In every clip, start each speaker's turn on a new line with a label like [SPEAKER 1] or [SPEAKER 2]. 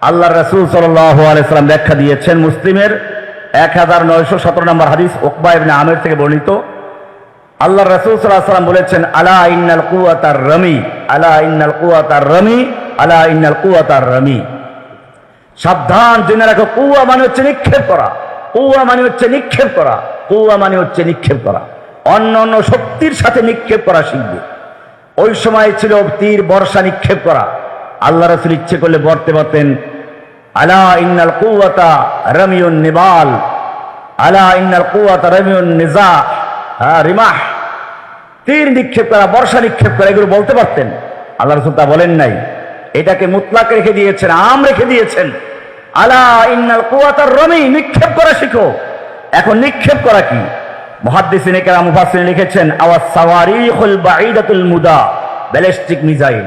[SPEAKER 1] আল্লাহ রসুল সাল্লাম ব্যাখ্যা দিয়েছেন মুসলিমের এক হাজার নয়শো সতেরো নম্বর হাদিস ওকবা ইবনে আমের থেকে বর্ণিত। আল্লাহ রসুল সাল্লাম বলেছেন, আলা ইন্নাল কুয়াতার রমি, আলা ইন্নাল কুয়াতার রমি, আলা ইন্নাল কুয়াতার রমি। সাবধান, জেনে রাখো কুয়া মানে হচ্ছে নিক্ষেপ করা। কুয়া মানে হচ্ছে নিক্ষেপ করা। কুয়া মানে হচ্ছে নিক্ষেপ করা। অন্য অন্য শক্তির সাথে নিক্ষেপ করা শিখবে। ওই সময় ছিল তীর, বর্ষা নিক্ষেপ করা। আল্লাহ রসুল ইচ্ছে করলে বর্তে বর্তেন আলা ইন্নাল কুয়াতা রমিউন নিবাল, আলা ইন্নাল কুয়াতা রমিউন নিজা হ্যাঁ রিমাহ। তীর নিক্ষেপ করা, বর্ষা নিক্ষেপ করা, এগুলো বলতে পারতেন। আল্লাহ রসুল তা বলেন নাই। এটাকে মুতলাক রেখে দিয়েছেন, আম রেখে দিয়েছেন। আলা ইন্নাল কুয়াতার রমি, নিক্ষেপ করা শিখো। এখন নিক্ষেপ করা কি? মহাদ্দিসিন কেরাম মুফাসসিরিন লিখেছেন আওয়াজ সাওয়ারিখুল বাঈদাতুল মুদা, ব্যালিস্টিক মিসাইল।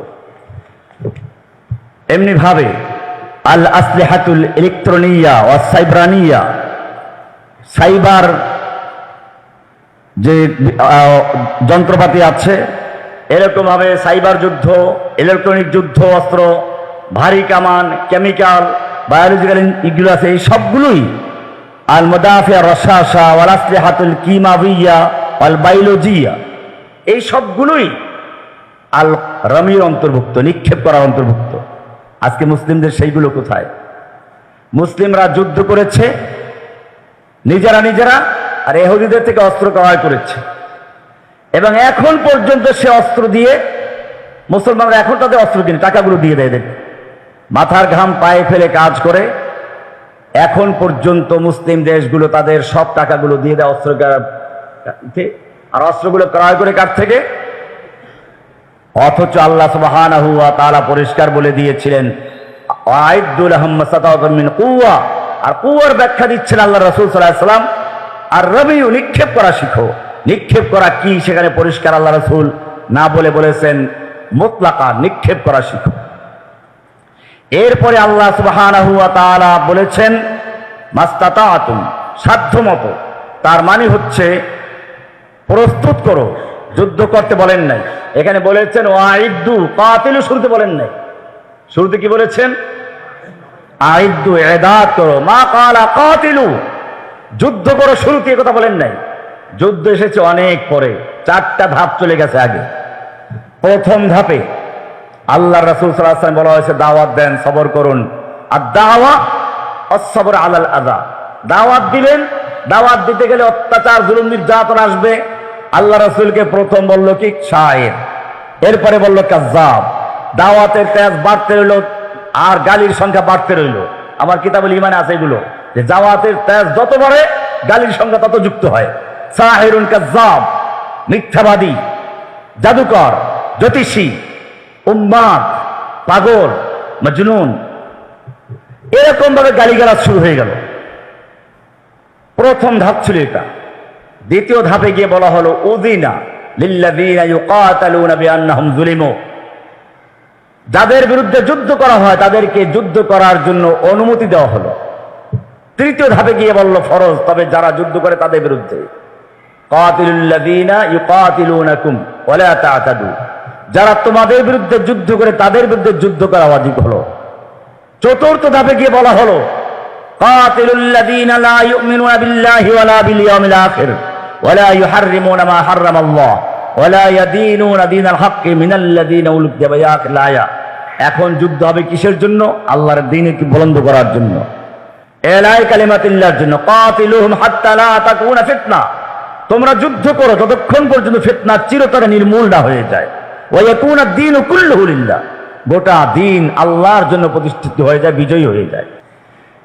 [SPEAKER 1] এমনি ভাবে আল আসলিহাতুল ইলেকট্রনিয়া ও সাইব্রানিয়া, সাইবার যে যন্ত্রপাতি আছে এরকম ভাবে সাইবার যুদ্ধ, ইলেকট্রনিক যুদ্ধ, অস্ত্র, ভারী কামান, কেমিক্যাল, বায়োলজিক্যাল এগুলো আছে এই সবগুলোই আল মুদাফিয়া রসাশা ওয়াল আসলিহাতুল কিমাবিয়া ওয়াল বায়োলজিয়া, এই সবগুলোই আল রমির অন্তর্ভুক্ত, নিক্ষেপ করার অন্তর্ভুক্ত। আজকে মুসলিমদের সেইগুলো কোথায়? মুসলিমরা যুদ্ধ করেছে, নিজেরা নিজেরা, আর এহুদিদের থেকে অস্ত্র ক্রয় করেছে। এবং এখন পর্যন্ত সে অস্ত্র দিয়ে মুসলমানরা এখন তাদের অস্ত্র কিনে, টাকাগুলো দিয়ে দেয় এদের মাথার ঘাম পায়ে ফেলে কাজ করে, এখন পর্যন্ত মুসলিম দেশগুলো তাদের সব টাকাগুলো দিয়ে দেয় অস্ত্র আর অস্ত্রগুলো ক্রয় করে কার থেকে? অথচ আল্লাহ সুবহানাহু ওয়া তাআলা পরিষ্কার বলে দিয়েছিলেন, আইদুল আহম্মদ মিন কুওয়া। আর কুয়ার ব্যাখ্যা দিচ্ছেন আল্লাহ রসুল সাল্লাম আর রবিউ, নিক্ষেপ করা শিখো। নিক্ষেপ করা কি সেখানে পরিষ্কার আল্লাহ রাসূল না বলে বলেছেন, মোতলাকা, নিক্ষেপ করা শিখো। এরপরে আল্লাহ সুবহানাহু ওয়া তাআলা বলেছেন মাস্তাতাতুম সাধ্যমতো। তার মানে হচ্ছে, প্রস্তুত করো। যুদ্ধ করতে বলেন নাই। এখানে বলেছেন, ওয়াইদু কাতিলু শুরুতে বলেন নাই। শুরুতে কি বলেছেন? আইদু এদাত করো, মা কালা কাতিলু যুদ্ধ করো, শুরুতে কথা বলেন নাই। যুদ্ধ এসেছে অনেক পরে, চারটা ধাপ চলে গেছে আগে। প্রথম ধাপে আল্লাহ রাসূল আলাইহি বলা হয়েছে, দাওয়াত দেন, সবর করুন। আর দাওয়া অসবর আলাল আদা দাওয়াত দিবেন, দাওয়াত দিতে গেলে অত্যাচার, জুলুম, নির্যাতন আসবে। আল্লাহ রসুলকে প্রথম বলল কি? শায়ের। এরপরে বলল কাজ্জাব। দাওয়াতের তেজ বাড়তে রইল আর গালির সংখ্যা বাড়তে রইল। আমার কিতাবুল ইমানে আছে এগুলো। যে দাওয়াতের তেজ যত বাড়ে, গালির সংখ্যা তত যুক্ত হয়। সাহিরুন কাজ্জাব, মিথ্যাবাদী, জাদুকর, জ্যোতিষী, উম্মাদ, পাগল, মজনুন। এরকম ভাবে গালিগালাজ শুরু হয়ে গেল। প্রথম ধাপ ছিল এটা। দ্বিতীয় ধাপে গিয়ে বলা হলো উদিনা যাদের বিরুদ্ধে যুদ্ধ করা হয়, তাদেরকে যুদ্ধ করার জন্য অনুমতি দেওয়া হলো। তৃতীয় ধাপে গিয়ে বলল, ফরজ, তবে যারা যুদ্ধ করে তাদের বিরুদ্ধে। যারা তোমাদের বিরুদ্ধে যুদ্ধ করে তাদের বিরুদ্ধে যুদ্ধ করা ওয়াজিব হলো। চতুর্থ ধাপে গিয়ে বলা হলো, কাতিলুল্লাযীনা ইয়াউমিল আখির ওয়ালা ইউহাররিমুনা মা হাররামাল্লাহ ওয়ালা ইয়াদিনুনা দীনাল হাক্কি মিনাল্লাযীনা উলকিয়া বিআখিল আয়া এখন যুদ্ধ হবে কিসের জন্য? আল্লাহর দ্বীনকে বুলন্দ করার জন্য। এলাই কালিমাতিল্লাহর জন্য। কাতিলুহুম হাত্তা লা তাকুনা ফিতনা। তোমরা যুদ্ধ করো ততক্ষণ পর্যন্ত ফিতনা চিরতরে নির্মূল না হয়ে যায়। ওয়াকুনা দ্বীনু কুল্লুহু লিল্লাহ। গোটা দিন আল্লাহর জন্য প্রতিষ্ঠিত হয়ে যায়, বিজয়ী হয়ে যায়।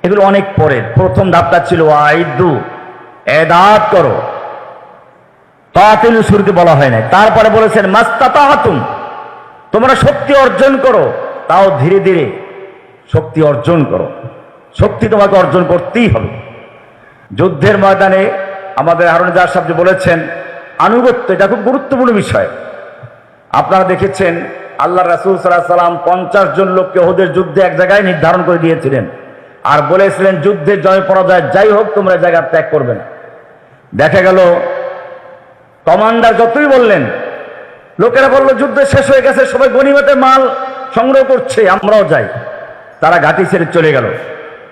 [SPEAKER 1] এগুলো অনেক পরে প্রথম ধাপটা ছিল আইদু এদাত করো। তাতিল শুরুতে বলা হয় নাই। তারপরে বলেছেন, মাস্তাতাহাতুম, তোমরা শক্তি অর্জন করো, তাও ধীরে ধীরে শক্তি অর্জন করো। শক্তি তোমাকে অর্জন করতেই হবে। যুদ্ধের ময়দানে আমাদের হারুন জাহাজ সাহেব বলেছেন, আনুগত্য, এটা খুব গুরুত্বপূর্ণ বিষয়। আপনারা দেখেছেন, আল্লাহ রাসুল সাল্লাহ সাল্লাম পঞ্চাশ জন লোককে ওদের যুদ্ধে এক জায়গায় নির্ধারণ করে দিয়েছিলেন। আর বলেছিলেন যুদ্ধে জয় পরাজয় যাই হোক, তোমরা জায়গা ত্যাগ করবে না। দেখা গেল কমান্ডার যতই বললেন, লোকেরা বলল, যুদ্ধ শেষ হয়ে গেছে, সবাই গণিমতে মাল সংগ্রহ করছে, আমরাও যাই। তারা ঘাটি ছেড়ে চলে গেল।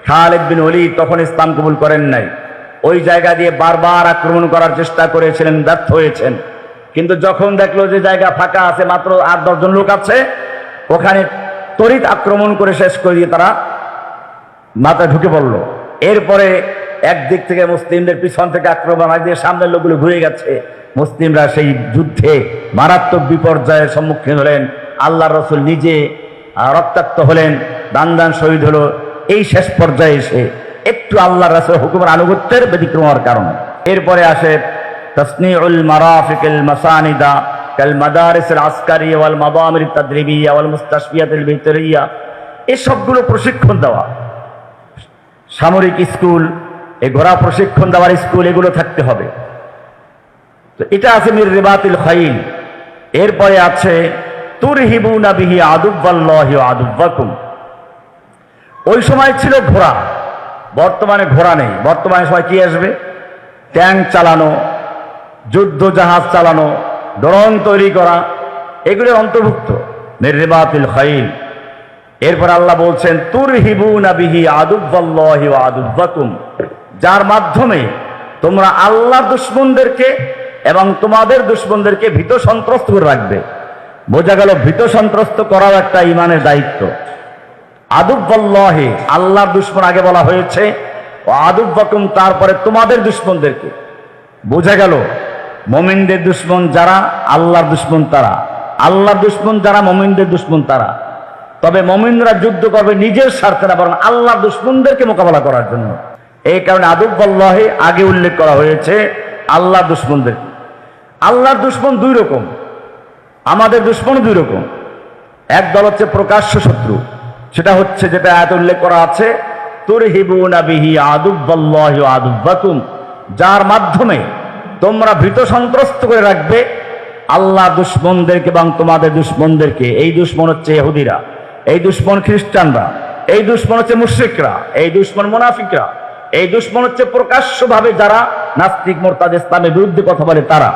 [SPEAKER 1] খালেদ বিন অলি তখন ইসলাম কবুল করেন নাই। ওই জায়গা দিয়ে বারবার আক্রমণ করার চেষ্টা করেছিলেন, ব্যর্থ হয়েছেন। কিন্তু যখন দেখল যে জায়গা ফাঁকা আছে, মাত্র আট দশজন লোক আছে, ওখানে তড়িৎ আক্রমণ করে শেষ করে দিয়ে তারা মাথায় ঢুকে পড়ল। এরপরে একদিক থেকে মুসলিমদের পিছন থেকে আক্রমণ দিয়ে সামনের লোকগুলো ঘুরে গেছে। মুসলিমরা সেই যুদ্ধে মারাত্মক বিপর্যয়ের সম্মুখীন হলেন। আল্লাহ রসুল নিজে রক্তাক্ত হলেন, দান দান শহীদ হলো। এই শেষ পর্যায়ে এসে একটু আল্লাহ রসুল হুকুমের আনুগত্যের ব্যতিক্রম হওয়ার কারণে। এরপরে আসে তসনিউল মারাফিকুল মাসানিদা কাল মাদারিসের আসকারি ওয়াল মাদামির তাদরিবিয়া ওয়াল মুস্তাশফিয়াতুল ভিতরিয়া এই সবগুলো প্রশিক্ষণ দেওয়া। সামরিক স্কুল এই ঘোড়া প্রশিক্ষণ দেওয়ার স্কুল এগুলো থাকতে হবে। তো এটা আছে মির রেবাতিল খাইল। এরপরে আছে তুর হিবুনা বিহি আদুব্বাল্লাহ আদুব্বাকুম। ওই সময় ছিল ঘোড়া। বর্তমানে ঘোড়া নেই। বর্তমানে সময় কি আসবে? ট্যাঙ্ক চালানো, যুদ্ধ জাহাজ চালানো, ড্রোন তৈরি করা, এগুলো অন্তর্ভুক্ত। মির রেবাতিল খাইল। এরপর আল্লাহ বলছেন তুর হিবুনা বিহি আদুব্বাল্লাহি আদুব্বাকুম। যার মাধ্যমে তোমরা আল্লাহ দুশ্মনদেরকে এবং তোমাদের দুশ্মনদেরকে ভীত সন্ত্রস্ত করে রাখবে। বোঝা গেল ভীত সন্ত্রস্ত করাও একটা ইমানের দায়িত্ব। আদুব্বাল্লাহি, আল্লাহর দুশ্মন আগে বলা হয়েছে, ও আদুব্বাকুম, তারপরে তোমাদের দুশ্মনদেরকে। বোঝা গেল, মমিনদের দুশ্মন যারা, আল্লাহর দুশ্মন তারা। আল্লাহর দুশ্মন যারা, মমিনদের দুশ্মন তারা। তবে মমিনরা যুদ্ধ করবে নিজের স্বার্থে না, বরং আল্লাহ দুশ্মনদেরকে মোকাবেলা করার জন্য। এই কারণে আদুব্বাল্লাহে আগে উল্লেখ করা হয়েছে, আল্লাহ দুশ্মনদের। আল্লাহর দুশ্মন দুই রকম, আমাদের দুশ্মন দুই রকম। এক দল হচ্ছে প্রকাশ্য শত্রু, সেটা হচ্ছে যেটা এত উল্লেখ করা আছে তুর হিবুনা বিহি আদুব্বাল্লাহি আদুব্বাকুম, যার মাধ্যমে তোমরা ভীত সন্ত্রস্ত করে রাখবে আল্লাহ দুশ্মনদেরকে এবং তোমাদের দুশ্মনদেরকে। এই দুশ্মন হচ্ছে এহুদিরা এই দুশ্মন খ্রিস্টানরা, এই দুশ্মন হচ্ছে মুশ্রিকরা, এই দুশ্মন মুনাফিকরা। এই দুশ্মন হচ্ছে প্রকাশ্যভাবে যারা নাস্তিক মোরতাদ ইসলামের বিরুদ্ধে কথা বলে তারা।